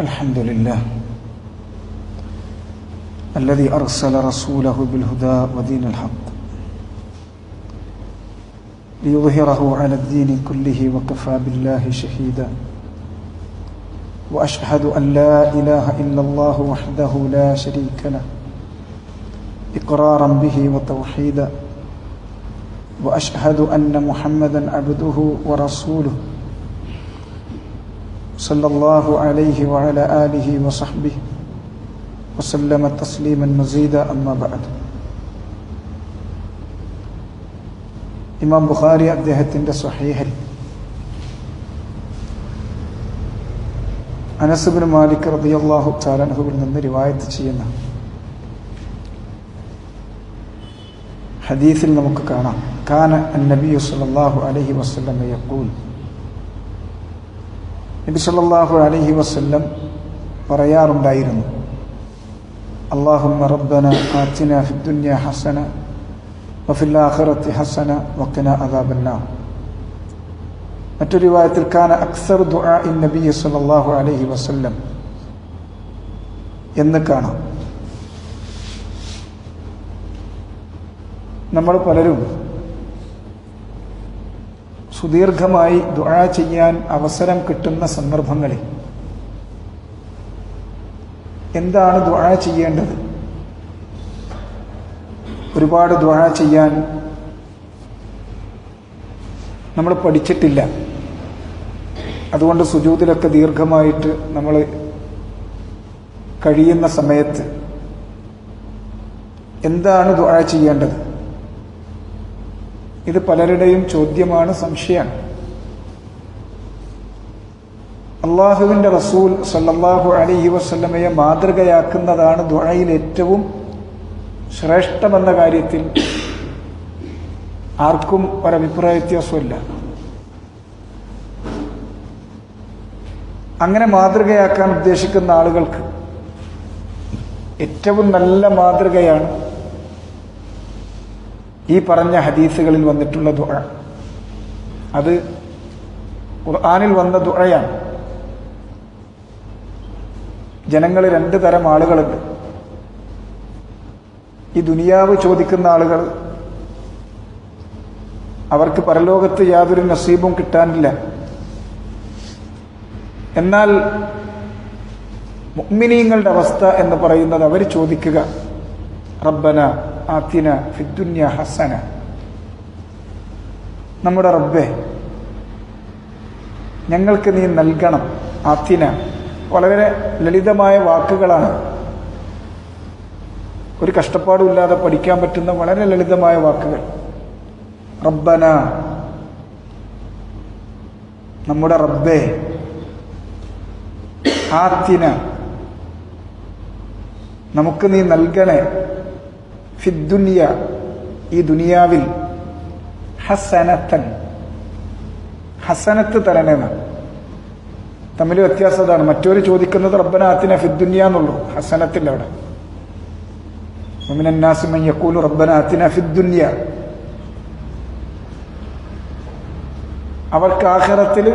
الحمد لله الذي أرسل رسوله بالهدى ودين الحق ليظهره على الدين كله وكفى بالله شهيدا وأشهد أن لا إله إلا الله وحده لا شريك له إقرارا به وتوحيدا وأشهد أن محمدا عبده ورسوله صلى الله عليه وعلى آله وصحبه وسلم تسليما مزيدا أما بعد ഇമാം ബുഖാരി അദ്ദേഹത്തിൻ്റെ സ്വഹീഹിൽ അനസുബിൻ മാലിക് റളിയല്ലാഹു താലൻഹുവിൽ നിന്ന് റിവായത്ത് ചെയ്യുന്ന ഹദീസിൽ നമുക്ക് കാണാം കാന നബി സല്ലല്ലാഹു അലൈഹി വസല്ലം യഖൂൽ നബി സല്ലാഹു അലഹി വസ്ല്ലം പറയാറുണ്ടായിരുന്നു. അള്ളാഹുമ്മ റബ്ബന ആത്തിന ഫിദ്ദുന്യ ഹസന വഫില്ലാഹറത്തി ഹസന വക്കന അദാബന്ന മറ്റൊരു വായത്തിൽ കാന അക്സർ ദുആ ഇൻ നബി സല്ലാഹു അലഹി വസ്ല്ലം എന്ന് കാണാം. നമ്മൾ പലരും സുദീർഘമായി ദുഴ ചെയ്യാൻ അവസരം കിട്ടുന്ന സന്ദർഭങ്ങളിൽ എന്താണ് ദുഴ ചെയ്യേണ്ടത്? ഒരുപാട് ദുഴ ചെയ്യാൻ നമ്മൾ പഠിച്ചിട്ടില്ല. അതുകൊണ്ട് സുജൂതിലൊക്കെ ദീർഘമായിട്ട് നമ്മൾ കഴിയുന്ന സമയത്ത് എന്താണ് ദുഴ ചെയ്യേണ്ടത്? ഇത് പലരുടെയും ചോദ്യമാണ് സംശയമാണ്. അള്ളാഹുവിന്റെ റസൂൽ സല്ലാഹു അലൈഹി വസ്ലമയെ മാതൃകയാക്കുന്നതാണ് ദുഴയിൽ ഏറ്റവും ശ്രേഷ്ഠമെന്ന കാര്യത്തിൽ ആർക്കും ഒരഭിപ്രായ വ്യത്യാസമില്ല അങ്ങനെ മാതൃകയാക്കാൻ ഉദ്ദേശിക്കുന്ന ആളുകൾക്ക് ഏറ്റവും നല്ല മാതൃകയാണ് ഈ പറഞ്ഞ ഹദീസുകളിൽ വന്നിട്ടുള്ള ദുഴ അത് ഖുർആാനിൽ വന്ന ദുഴയാണ് ജനങ്ങൾ രണ്ട് തരം ആളുകളുണ്ട്. ഈ ദുനിയാവ് ചോദിക്കുന്ന ആളുകൾ അവർക്ക് പരലോകത്ത് യാതൊരു നസീബും കിട്ടാനില്ല. എന്നാൽ മുഗ്മിനീങ്ങളുടെ അവസ്ഥ എന്ന് പറയുന്നത് അവർ ചോദിക്കുക റബ്ബന ആത്തിന ഫിദ്ദുന്യ ഹസന. നമ്മുടെ റബ്ബെ ഞങ്ങൾക്ക് നീ നൽകണം ആത്തിന. വളരെ ലളിതമായ വാക്കുകളാണ്. ഒരു കഷ്ടപ്പാടുമില്ലാതെ പഠിക്കാൻ പറ്റുന്ന വളരെ ലളിതമായ വാക്കുകൾ. റബ്ബന നമ്മുടെ റബ്ബെ ആത്തിന നമുക്ക് നീ നൽകണേ. ഫിദ്ദുനിയ ഈ ദുനിയാവിൽ ഹസനത്തൻ. ഹസനത്ത് തരണേന്ന് തമ്മിൽ വ്യത്യാസം അതാണ്. മറ്റൊരു ചോദിക്കുന്നത് റബ്ബനാത്തിന ഫിദ്ദുനിയ എന്നുള്ളൂ. ഹസനത്തിന്റെ അവിടെ. മിനന്നാസിമൻ യക്കൂലു റബ്ബനാത്തിന ഫിദ്ദുനിയ അവർക്ക് ആഖിറത്തിൽ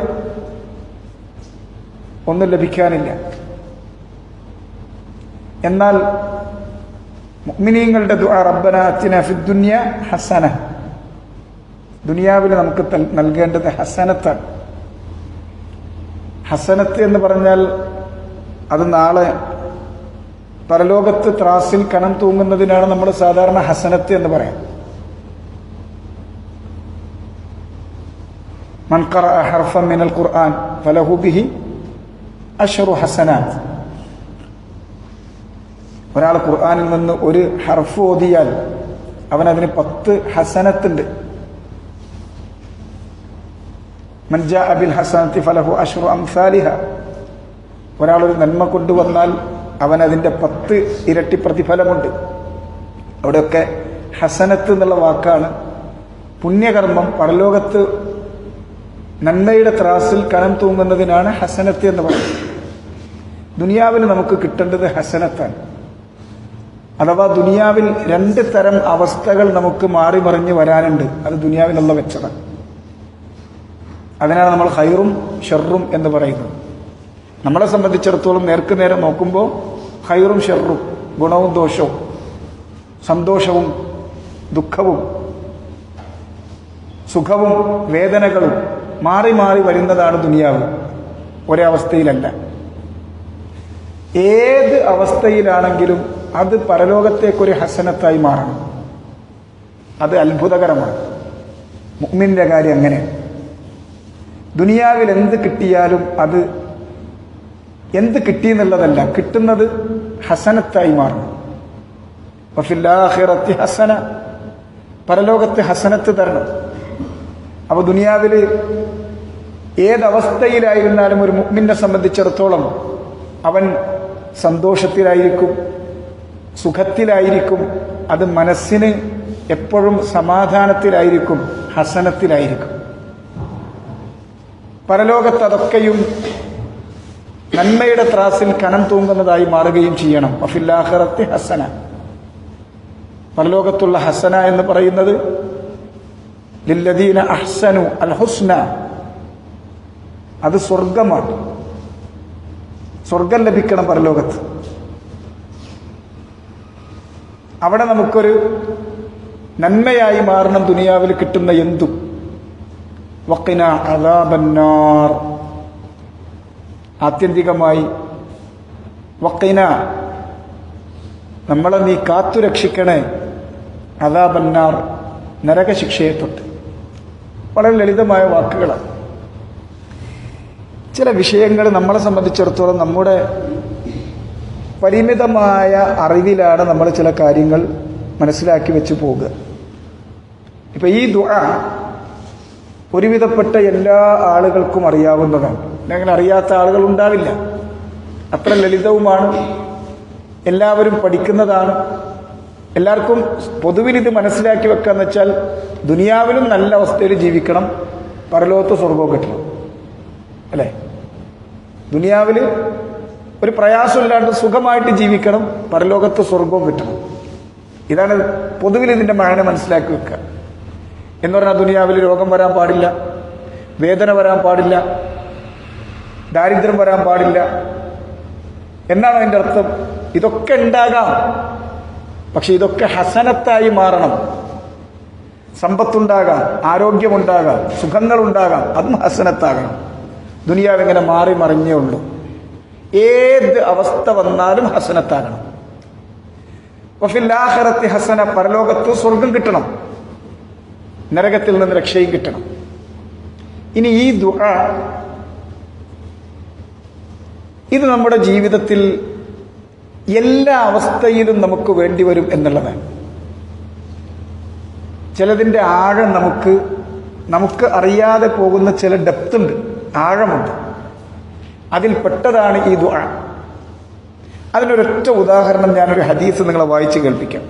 ഒന്നും ലഭിക്കാനില്ല. എന്നാൽ മുഗ്മിനീങ്ങളുടെ ദുആ റബ്ബന അത്തിന ഫിദ്ദുന്യ ഹസന. ദുനിയാവിൽ നമുക്ക് നൽകേണ്ടത് ഹസനത്ത് ഹസനത്ത് എന്ന് പറഞ്ഞാൽ അത് നാളെ പരലോകത്ത് ത്രാസിൽ കണം തൂങ്ങുന്നതിനാണ് നമ്മൾ സാധാരണ ഹസനത്ത് എന്ന് പറയാം. മൺകറ ഹർഫ മിനൽ ഖുർആൻ ഫലഹുബിഹി അഷറു ഹസനാത്ത്. ഒരാൾ ഖുർആാനിൽ നിന്ന് ഒരു ഹർഫ് ഓതിയാൽ അവൻ അതിന് പത്ത് ഹസനത്തുണ്ട്. മൻജ അബിൽ ഹസനത്തി ഫലഹു അഷ്റു അംസാലിഹ. ഒരാൾ ഒരു നന്മ കൊണ്ടുവന്നാൽ അവൻ അതിന്റെ പത്ത് ഇരട്ടി പ്രതിഫലമുണ്ട്. അവിടെയൊക്കെ ഹസനത്ത് എന്നുള്ള വാക്കാണ് പുണ്യകർമ്മം. പരലോകത്ത് നന്മയുടെ ത്രാസിൽ കനം തൂങ്ങുന്നതിനാണ് ഹസനത്ത് എന്ന് പറയുന്നത്. ദുനിയാവിന് നമുക്ക് കിട്ടേണ്ടത് ഹസനത്താണ്. അഥവാ ദുനിയാവിൽ രണ്ട് തരം അവസ്ഥകൾ നമുക്ക് മാറി മറിഞ്ഞ് വരാനുണ്ട്. അത് ദുനിയാവിലുള്ള വെച്ചതാണ്. അതിനാണ് നമ്മൾ ഹൈറും ഷെറും എന്ന് പറയുന്നത്. നമ്മളെ സംബന്ധിച്ചിടത്തോളം നേർക്ക് നേരെ നോക്കുമ്പോൾ ഹൈറും ഷെറും ഗുണവും ദോഷവും സന്തോഷവും ദുഃഖവും സുഖവും വേദനകളും മാറി മാറി വരുന്നതാണ് ദുനിയാവ്. ഒരേ അവസ്ഥയിലല്ല ഏത് അവസ്ഥയിലാണെങ്കിലും അത് പരലോകത്തേക്കൊരു ഹസനത്തായി മാറണം. അത് അത്ഭുതകരമാണ്. മുഗ്മിന്റെ കാര്യം അങ്ങനെ. ദുനിയാവിൽ എന്ത് കിട്ടിയാലും അത് എന്ത് കിട്ടിയെന്നുള്ളതല്ല കിട്ടുന്നത് ഹസനത്തായി മാറണം. വഫില്ലാഹിറത്തി ഹസന. പരലോകത്ത് ഹസനത്ത് തരണം. അപ്പൊ ദുനിയാവിൽ ഏതവസ്ഥയിലായിരുന്നാലും ഒരു മുഗ്മിനെ സംബന്ധിച്ചിടത്തോളം അവൻ സന്തോഷത്തിലായിരിക്കും. സുഖത്തിലായിരിക്കും. അത് മനസ്സിന് എപ്പോഴും സമാധാനത്തിലായിരിക്കും ഹസനത്തിലായിരിക്കും. പരലോകത്ത് അതൊക്കെയും നന്മയുടെ ത്രാസിൽ കനം തൂങ്ങുന്നതായി മാറുകയും ചെയ്യണം. അഫില്ലാഹറത്തെ ഹസന. പരലോകത്തുള്ള ഹസന എന്ന് പറയുന്നത് ലില്ലദീന അഹ്സനു അൽ ഹുസ്ന അത് സ്വർഗമാണ് സ്വർഗം ലഭിക്കണം പരലോകത്ത്. അവിടെ നമുക്കൊരു നന്മയായി മാറണം ദുനിയാവിൽ കിട്ടുന്ന എന്തും. വക്കിന അതാബന്നാർ ആത്യന്തികമായി വക്കിന നമ്മളെ നീ കാത്തുരക്ഷിക്കണേ അതാബന്നാർ നരകശിക്ഷയെ തൊട്ട്. വളരെ ലളിതമായ വാക്കുകളാണ്. ചില വിഷയങ്ങൾ നമ്മളെ സംബന്ധിച്ചിടത്തോളം നമ്മുടെ പരിമിതമായ അറിവിലാണ് നമ്മൾ ചില കാര്യങ്ങൾ മനസ്സിലാക്കി വെച്ച് പോകുക ഇപ്പൊ ഈ ദുആ ഒരുവിധപ്പെട്ട എല്ലാ ആളുകൾക്കും അറിയാവുന്നതാണ്. അങ്ങനെ അറിയാത്ത ആളുകൾ ഉണ്ടാവില്ല. അത്ര ലളിതവുമാണ്. എല്ലാവരും പഠിക്കുന്നതാണ്. എല്ലാവർക്കും പൊതുവിൽ ഇത് മനസ്സിലാക്കി വെക്കാന്ന് വെച്ചാൽ ദുനിയാവിലും നല്ല അവസ്ഥയിൽ ജീവിക്കണം. പരലോകത്ത് സ്വർഗവും കിട്ടണം. അല്ലേ? ദുനിയാവിൽ ഒരു പ്രയാസമില്ലാണ്ട് സുഖമായിട്ട് ജീവിക്കണം പരലോകത്ത് സ്വർഗവും കിട്ടണം ഇതാണ് പൊതുവിൽ ഇതിന്റെ മഴനെ മനസ്സിലാക്കി വെക്കുക എന്ന് പറഞ്ഞാൽ ദുനിയാവിൽ രോഗം വരാൻ പാടില്ല വേദന വരാൻ പാടില്ല ദാരിദ്ര്യം വരാൻ പാടില്ല. എന്നാണ് അതിന്റെ അർത്ഥം? ഇതൊക്കെ ഉണ്ടാകാം പക്ഷെ ഇതൊക്കെ ഹസനത്തായി മാറണം. സമ്പത്തുണ്ടാകാം ആരോഗ്യമുണ്ടാകാം സുഖങ്ങളുണ്ടാകാം അതും ഹസനത്താകണം. ദുനിയാവ് ഇങ്ങനെ മാറി മറിഞ്ഞേ ഉള്ളൂ. ഏത് അവസ്ഥ വന്നാലും ഹസനത്താകണം. വഫില്ലാഹറത്തി ഹസന പരലോകത്ത് സ്വർഗം കിട്ടണം. നരകത്തിൽ നിന്ന് രക്ഷയും കിട്ടണം. ഇനി ഈ ദുആ ഇത് നമ്മുടെ ജീവിതത്തിൽ എല്ലാ അവസ്ഥയിലും നമുക്ക് വേണ്ടി വരും എന്നുള്ളതാണ്. ചിലതിന്റെ ആഴം നമുക്ക് നമുക്ക് അറിയാതെ പോകുന്ന ചില ഡെപ്ത് ഉണ്ട്. ആഴമുണ്ട്. അതിൽ പെട്ടതാണ് ഈ ദുആ. അതിനൊരൊറ്റ ഉദാഹരണം ഞാനൊരു ഹദീസ് നിങ്ങളെ വായിച്ച് കേൾപ്പിക്കാം.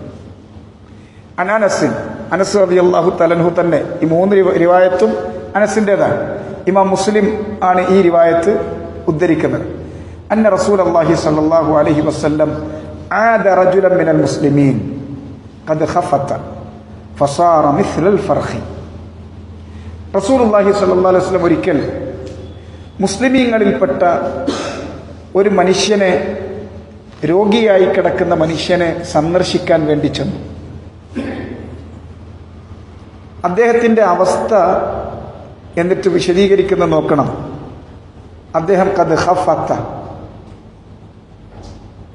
അനാനസിൻ അനസ് റബി അള്ളാഹു തലൻഹു തന്നെ ഈ മൂന്ന് റിവ- റിവായത്തും അനസിന്റെതാണ് ഇമാം മുസ്ലിം ആണ് ഈ റിവായത്ത് ഉദ്ധരിക്കുന്നത്. അന്ന റസൂൽ അള്ളാഹി സല്ലല്ലാഹു അലഹി വസല്ലം റസൂൽ അള്ളാഹി സല്ലല്ലാഹു അലൈഹി വസല്ലം ഒരിക്കൽ മുസ്ലിമീങ്ങളിൽപ്പെട്ട ഒരു മനുഷ്യനെ രോഗിയായി കിടക്കുന്ന മനുഷ്യനെ സന്ദർശിക്കാൻ വേണ്ടി ചെന്നു. അദ്ദേഹത്തിന്റെ അവസ്ഥ എന്നിട്ട് വിശദീകരിക്കുന്ന നോക്കണം. അദ്ദേഹം കത് ഹഫത്ത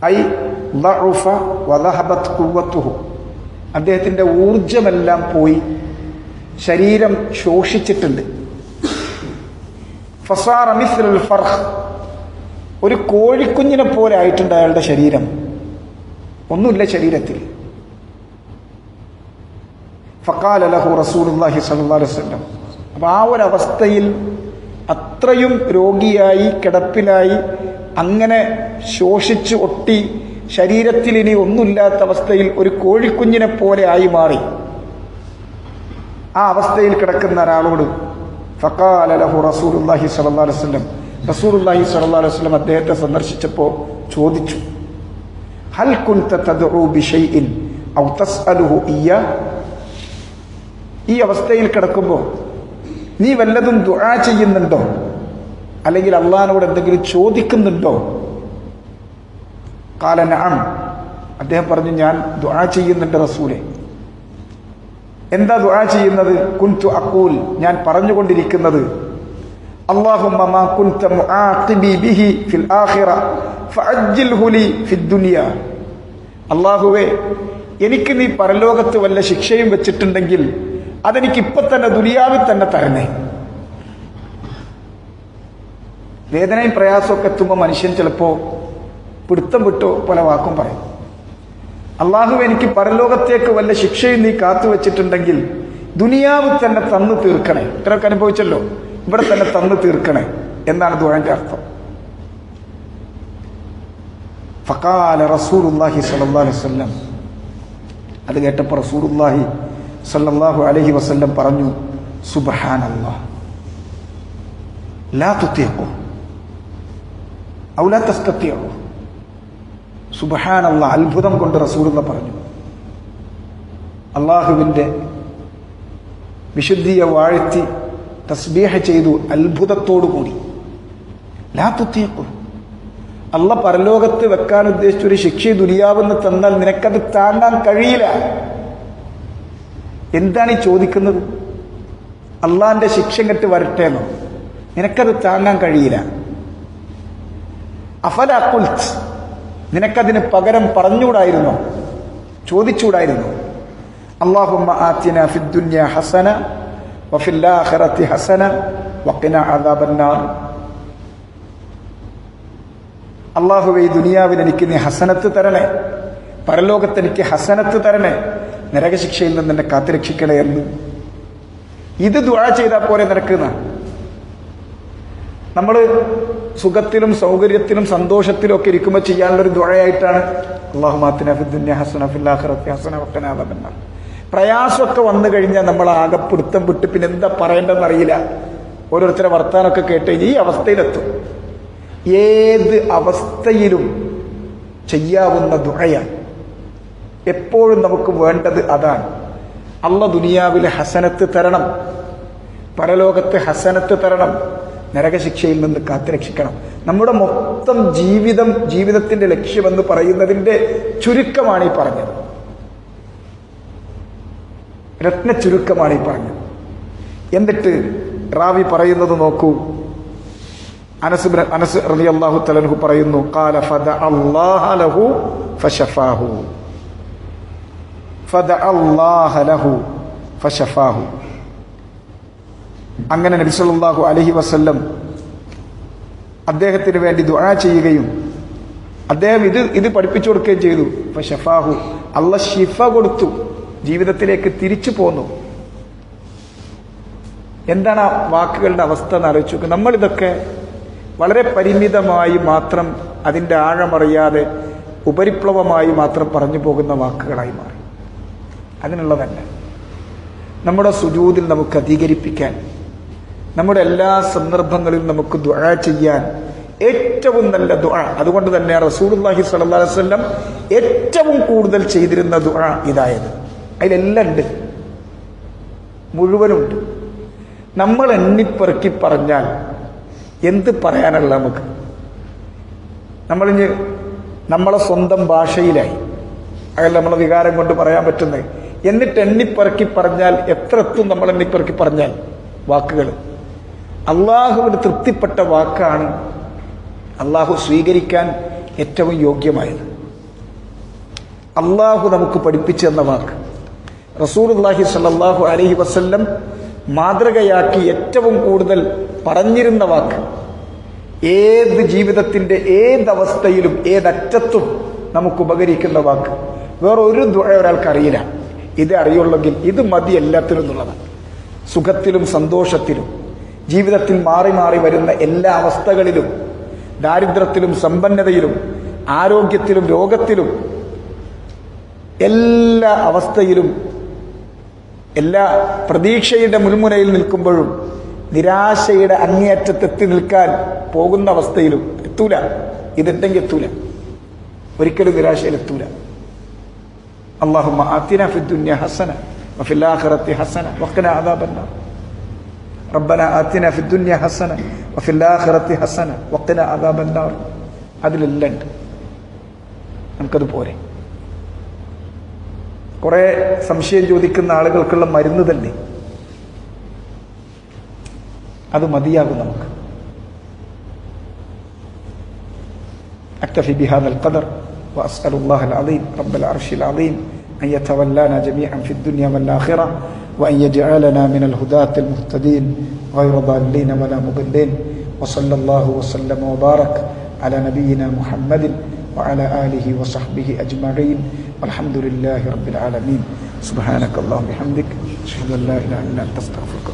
ഐ ഖുവ്വത്തുഹു അദ്ദേഹത്തിന്റെ ഊർജമെല്ലാം പോയി. ശരീരം ശോഷിച്ചിട്ടുണ്ട്. ഫർഹ് ഒരു കോഴിക്കുഞ്ഞിനെ പോലെ ആയിട്ടുണ്ട് അയാളുടെ ശരീരം. ഒന്നുമില്ല ശരീരത്തിൽ. ഫക്കാൽ അലഹു അലൈഹി വസല്ലം. അപ്പോൾ ആ ഒരു അവസ്ഥയിൽ അത്രയും രോഗിയായി കിടപ്പിലായി അങ്ങനെ ശോഷിച്ച് ഒട്ടി ശരീരത്തിൽ ഇനി ഒന്നുമില്ലാത്ത അവസ്ഥയിൽ ഒരു കോഴിക്കുഞ്ഞിനെ പോലെ ആയി മാറി. ആ അവസ്ഥയിൽ കിടക്കുന്ന ഒരാളോട് ഫക്കാൽ സല്ലല്ലാഹു അലൈഹി വസല്ലം. റസൂലുല്ലാഹി സല്ലല്ലാഹു അലൈഹി വസല്ലം അദ്ദേഹത്തെ സന്ദർശിച്ചപ്പോൾ ചോദിച്ചു ഹൽ ഔ ഈ അവസ്ഥയിൽ കിടക്കുമ്പോൾ നീ വല്ലതും ദുആ ചെയ്യുന്നുണ്ടോ? അല്ലെങ്കിൽ അള്ളഹാനോട് എന്തെങ്കിലും ചോദിക്കുന്നുണ്ടോ? കാലനാം അദ്ദേഹം പറഞ്ഞു ഞാൻ ദുആ ചെയ്യുന്നുണ്ട് റസൂലെ. എന്താ ദുആ ചെയ്യുന്നത് കുൻതു അക്കൂൽ ഞാൻ പറഞ്ഞുകൊണ്ടിരിക്കുന്നത് اللهم ما كنت معاقبي به في الآخرة فعجله لي في الدنيا അള്ളാഹുവേ എനിക്ക് നീ പരലോകത്ത് വല്ല ശിക്ഷയും വെച്ചിട്ടുണ്ടെങ്കിൽ അതെനിക്ക് ഇപ്പൊ തന്നെ ദുനിയാവിൽ തന്നെ തരണേ വേദനയും പ്രയാസമൊക്കെ എത്തുമ്പോൾ മനുഷ്യൻ ചിലപ്പോ പിടുത്തം വിട്ടോ പല വാക്കും പറയും അള്ളാഹു എനിക്ക് പരലോകത്തേക്ക് വല്ല ശിക്ഷയും നീ കാത്തു വെച്ചിട്ടുണ്ടെങ്കിൽ ദുനിയാവ് തന്നെ തന്നു തീർക്കണേ. ഇത്രയൊക്കെ അനുഭവിച്ചല്ലോ? ഇവിടെ തന്നെ തന്നു തീർക്കണേ. എന്നാണ് ദുഴന്റെ അർത്ഥം. ഫക്കാല റസൂലുല്ലാഹി അലൈഹി വസല്ലം. അത് കേട്ടപ്പോൾ റസൂലുല്ലാഹി സല്ലാഹു അലഹി വസ്ല്ലം പറഞ്ഞു തുത്തിയക്കോ ഔ ലാ തസ്തത്തിയോ സുബഹാനല്ല അത്ഭുതം കൊണ്ട് റസൂലുള്ള പറഞ്ഞു. അള്ളാഹുവിന്റെ വിശുദ്ധിയെ വാഴ്ത്തി തസ്ബീഹ ചെയ്തു അത്ഭുതത്തോടു കൂടി. ലാത്തുത്തിയക്കു അല്ല പരലോകത്ത് വെക്കാൻ ഉദ്ദേശിച്ച ഒരു ശിക്ഷ ദുരിയാവെന്ന് തന്നാൽ നിനക്കത് താണ്ടാൻ കഴിയില്ല. എന്താണ് ഈ ചോദിക്കുന്നത്? അള്ളാന്റെ ശിക്ഷ കെട്ട് വരട്ടേന്നോ? നിനക്കത് താങ്ങാൻ കഴിയില്ല. അഫല കുൽത്ത്. നിനക്കതിന് പകരം പറഞ്ഞൂടായിരുന്നു ചോദിച്ചൂടായിരുന്നു അള്ളാഹുമ്മ ഹസന ഹസന ഈ ദുനിയാവിൽ എനിക്ക് നീ ഹസനത്ത് തരണേ. പരലോകത്ത് എനിക്ക് ഹസനത്ത് തരണേ. നരകശിക്ഷയിൽ നിന്ന് എന്നെ കാത്തുരക്ഷിക്കണേ എന്ന്. ഇത് ദുആ ചെയ്താൽ പോലെ നിനക്കുന്ന നമ്മൾ സുഖത്തിലും സൗകര്യത്തിലും സന്തോഷത്തിലും ഒക്കെ ഇരിക്കുമ്പോൾ ചെയ്യാനുള്ളൊരു ദുഴയായിട്ടാണ് അള്ളാഹു മാത്തിന ഫിദ്ദുന്യ ഹസന ഹസന പ്രയാസമൊക്കെ വന്നു കഴിഞ്ഞാൽ നമ്മൾ ആകെ പിടുത്തം വിട്ട് പിന്നെ എന്താ പറയേണ്ടതെന്ന് അറിയില്ല ഓരോരുത്തരെ വർത്താനമൊക്കെ കേട്ട് ഈ അവസ്ഥയിലെത്തും. ഏത് അവസ്ഥയിലും ചെയ്യാവുന്ന ദുഴയാണ്. എപ്പോഴും നമുക്ക് വേണ്ടത് അതാണ്. അള്ള ദുനിയാവിലെ ഹസനത്ത് തരണം. പരലോകത്ത് ഹസനത്ത് തരണം. നരകശിക്ഷയിൽ നിന്ന് കാത്തുരക്ഷിക്കണം നമ്മുടെ മൊത്തം ജീവിതം ജീവിതത്തിന്റെ ലക്ഷ്യമെന്ന് പറയുന്നതിന്റെ ചുരുക്കമാണ് ഈ പറഞ്ഞത്. രത്ന ചുരുക്കമാണ് ഈ പറഞ്ഞത്. എന്നിട്ട് റാവി പറയുന്നത് നോക്കൂ. അനസ് അനസ് അനസ് റളിയല്ലാഹു തലൻഹു പറയുന്നു ഖാല ഫദ അള്ളാഹു ലഹു ഫശഫാഹു. ഫദ അള്ളാഹു ലഹു ഫശഫാഹു. അങ്ങനെ നബി അലഹി വസ്ല്ലം അദ്ദേഹത്തിന് വേണ്ടി ദുആ ചെയ്യുകയും അദ്ദേഹം ഇത് ഇത് പഠിപ്പിച്ചു കൊടുക്കുകയും ചെയ്തു. ഇപ്പൊ ഷഫാഹു അല്ല ഷിഫ കൊടുത്തു. ജീവിതത്തിലേക്ക് തിരിച്ചു പോന്നു. എന്താണ് ആ വാക്കുകളുടെ അവസ്ഥ എന്ന് ആലോചിച്ച് നമ്മളിതൊക്കെ വളരെ പരിമിതമായി മാത്രം അതിന്റെ ആഴമറിയാതെ ഉപരിപ്ലവമായി മാത്രം പറഞ്ഞു പോകുന്ന വാക്കുകളായി മാറി. അതിനുള്ളതല്ല. നമ്മുടെ സുജൂതിൽ നമുക്ക് അധികരിപ്പിക്കാൻ നമ്മുടെ എല്ലാ സന്ദർഭങ്ങളിലും നമുക്ക് ദുആ ചെയ്യാൻ ഏറ്റവും നല്ല ദുആ. അതുകൊണ്ട് തന്നെ സ്വല്ലല്ലാഹു അലൈഹി വസല്ലം ഏറ്റവും കൂടുതൽ ചെയ്തിരുന്ന ദുആ ഇതായത്. അതിലെല്ലാം ഉണ്ട്. മുഴുവനുണ്ട്. നമ്മൾ എണ്ണിപ്പെറുക്കി പറഞ്ഞാൽ എന്ത് പറയാനുള്ള നമുക്ക്? നമ്മളിഞ്ഞ് നമ്മളെ സ്വന്തം ഭാഷയിലായി. അതല്ല നമ്മളെ വികാരം കൊണ്ട് പറയാൻ പറ്റുന്നത്. എന്നിട്ട് എണ്ണിപ്പെറുക്കി പറഞ്ഞാൽ എത്ര എത്തും നമ്മൾ എണ്ണിപ്പെറുക്കി പറഞ്ഞാൽ വാക്കുകൾ അള്ളാഹുവിന് തൃപ്തിപ്പെട്ട വാക്കാണ് അള്ളാഹു സ്വീകരിക്കാൻ ഏറ്റവും യോഗ്യമായത്. അള്ളാഹു നമുക്ക് പഠിപ്പിച്ചു തന്ന വാക്ക്. റസൂലുള്ളാഹി സല്ലാഹു അലഹി വസ്ല്ലം മാതൃകയാക്കി ഏറ്റവും കൂടുതൽ പറഞ്ഞിരുന്ന വാക്ക്. ഏത് ജീവിതത്തിന്റെ ഏതവസ്ഥയിലും ഏതറ്റത്തും നമുക്ക് ഉപകരിക്കുന്ന വാക്ക്. വേറെ ഒരു ദുഴ ഒരാൾക്ക് അറിയില്ല. ഇത് അറിയുള്ളെങ്കിൽ ഇത് മതി എല്ലാത്തിനും എന്നുള്ളതാണ്. സുഖത്തിലും സന്തോഷത്തിലും ജീവിതത്തിൽ മാറി മാറി വരുന്ന എല്ലാ അവസ്ഥകളിലും ദാരിദ്ര്യത്തിലും സമ്പന്നതയിലും ആരോഗ്യത്തിലും രോഗത്തിലും എല്ലാ അവസ്ഥയിലും എല്ലാ പ്രതീക്ഷയുടെ മുൾമുനയിൽ നിൽക്കുമ്പോഴും നിരാശയുടെ അങ്ങേയറ്റത്തെത്തി നിൽക്കാൻ പോകുന്ന അവസ്ഥയിലും എത്തൂല. ഇതെന്തെങ്കിൽ എത്തൂല. ഒരിക്കലും നിരാശയിൽ എത്തൂല. അള്ളാഹുമ്മ ആത്തിന ഫിദ്ദുന്യ ഹസന വഫിൽ ആഖിറത്തി ഹസന വഖിന അദാബന്നാർ. റബ്ബന ആത്തിന ഫി ദുനിയ ഹസന വഫിൽ ആഖിറത്തി ഹസന വഖിന അദാബൻ നാർ അതിലെല്ലാം ഉണ്ട് നമുക്കത് പോരെ കുറെ സംശയം ചോദിക്കുന്ന ആളുകൾക്കുള്ള മരുന്ന് തന്നെ അത് മതിയാകും നമുക്ക് أكتفي بهذا القدر وأسأل الله العظيم رب العرش العظيم أن يتولانا جميعا في الدنيا والآخرة وأن يجعلنا من الهداة المهتدين غير ضالين ولا مضلين. وصلى الله وسلم وبارك على نبينا محمد وعلى آله وصحبه أجمعين. والحمد لله رب العالمين. سبحانك اللهم وبحمدك أشهد أن لا إله إلا أنت أستغفرك